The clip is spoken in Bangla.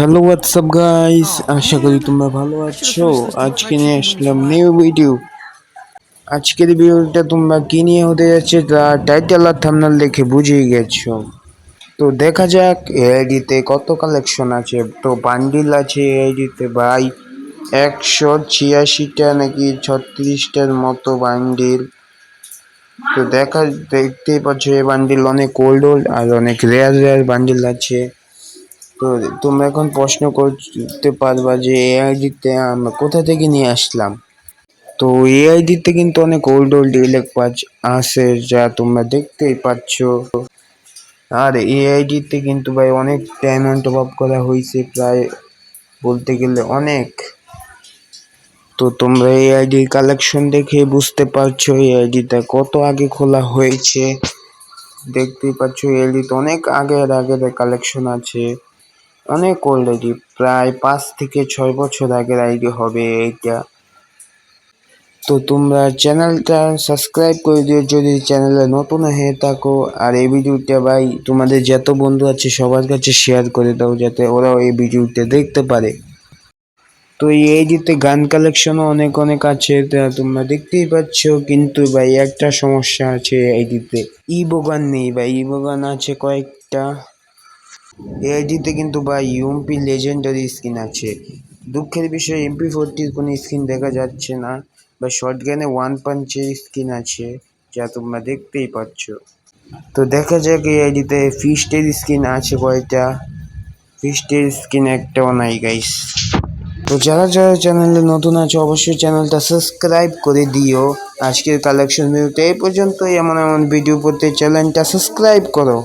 হ্যালো হোয়াটসঅ্যাপ গাইস আশা করি তোমরা ভালো আছো। আজকে নিয়ে আসলাম নিউ ভিডিও আজকের ভিডিওটা তোমরা কি নিয়ে হতে যাচ্ছে, তা টাইটেল আর থামনাল দেখে বুঝেই গেছো। তো দেখা যাক এআইডিতে কত কালেকশন আছে? তো বান্ডিল আছে এআইডিতে ভাই। একশো ছিয়াশিটা নাকি ছত্রিশটার মতো বান্ডিল তো দেখা, দেখতেই পাচ্ছ এই বান্ডিল অনেক ওল্ড ওল্ড আর অনেক রেয়ার রেয়ার বান্ডিল আছে। তো তোমরা এখন প্রশ্ন করতে পারবা যে এআইডিতে আমরা কোথা থেকে নিয়ে আসলাম? তো এআইডিতে কিন্তু অনেক ওল্ড ওল্ড ইলেক পাঁচ আছে যা তোমরা দেখতেই পাচ্ছ। আর এআইডিতে কিন্তু ভাই অনেক টপ আপ করা হয়েছে প্রায় বলতে গেলে অনেক। তো তোমরা এই আইডির কালেকশন দেখে বুঝতে পারছ এই আইডিটা কত আগে খোলা হয়েছে। দেখতেই পাচ্ছ এই আইডিতে অনেক আগের আগের কালেকশন আছে। অনেক ওল্ড আইডি প্রায় পাঁচ থেকে ছয় বছর আগের আইডি হবে এইটা। তো তোমরা চ্যানেলটা সাবস্ক্রাইব করে দিও, যদি চ্যানেলে নতুন হয়ে থাকো, আর এই ভিডিওটা ভাই তোমাদের যত বন্ধু আছে সবার কাছে শেয়ার করে দাও, যাতে ওরাও এই ভিডিওটা দেখতে পারে। তো এই আইডিতে গান কালেকশনও অনেক অনেক আছে তোমরা দেখতেই পাচ্ছ, কিন্তু ভাই একটা সমস্যা আছে এই আইডিতে ইবো গান নেই ভাই, ইবো গান আছে কয়েকটা। এই আইডিতে কিন্তু ভাই ইউএমপি লেজেন্ডারি স্কিন আছে। দুঃখের বিষয় এমপি ফোরটির কোনো স্কিন দেখা যাচ্ছে না বা শর্ট গানে ওয়ান পাঞ্চের স্কিন আছে, যা তোমরা দেখতেই পাচ্ছ। তো দেখা যাক এই আইডিতে ফিস্টের স্কিন আছে কয়টা। ফিস্টের স্কিন একটাও নাই গাইস তো যারা যারা চ্যানেলে নতুন আছে, অবশ্যই চ্যানেলটা সাবস্ক্রাইব করে দিও। আজকের কালেকশন ভিডিওতে এই পর্যন্তই। এমন এমন ভিডিও করতে চ্যানেলটা সাবস্ক্রাইব করো।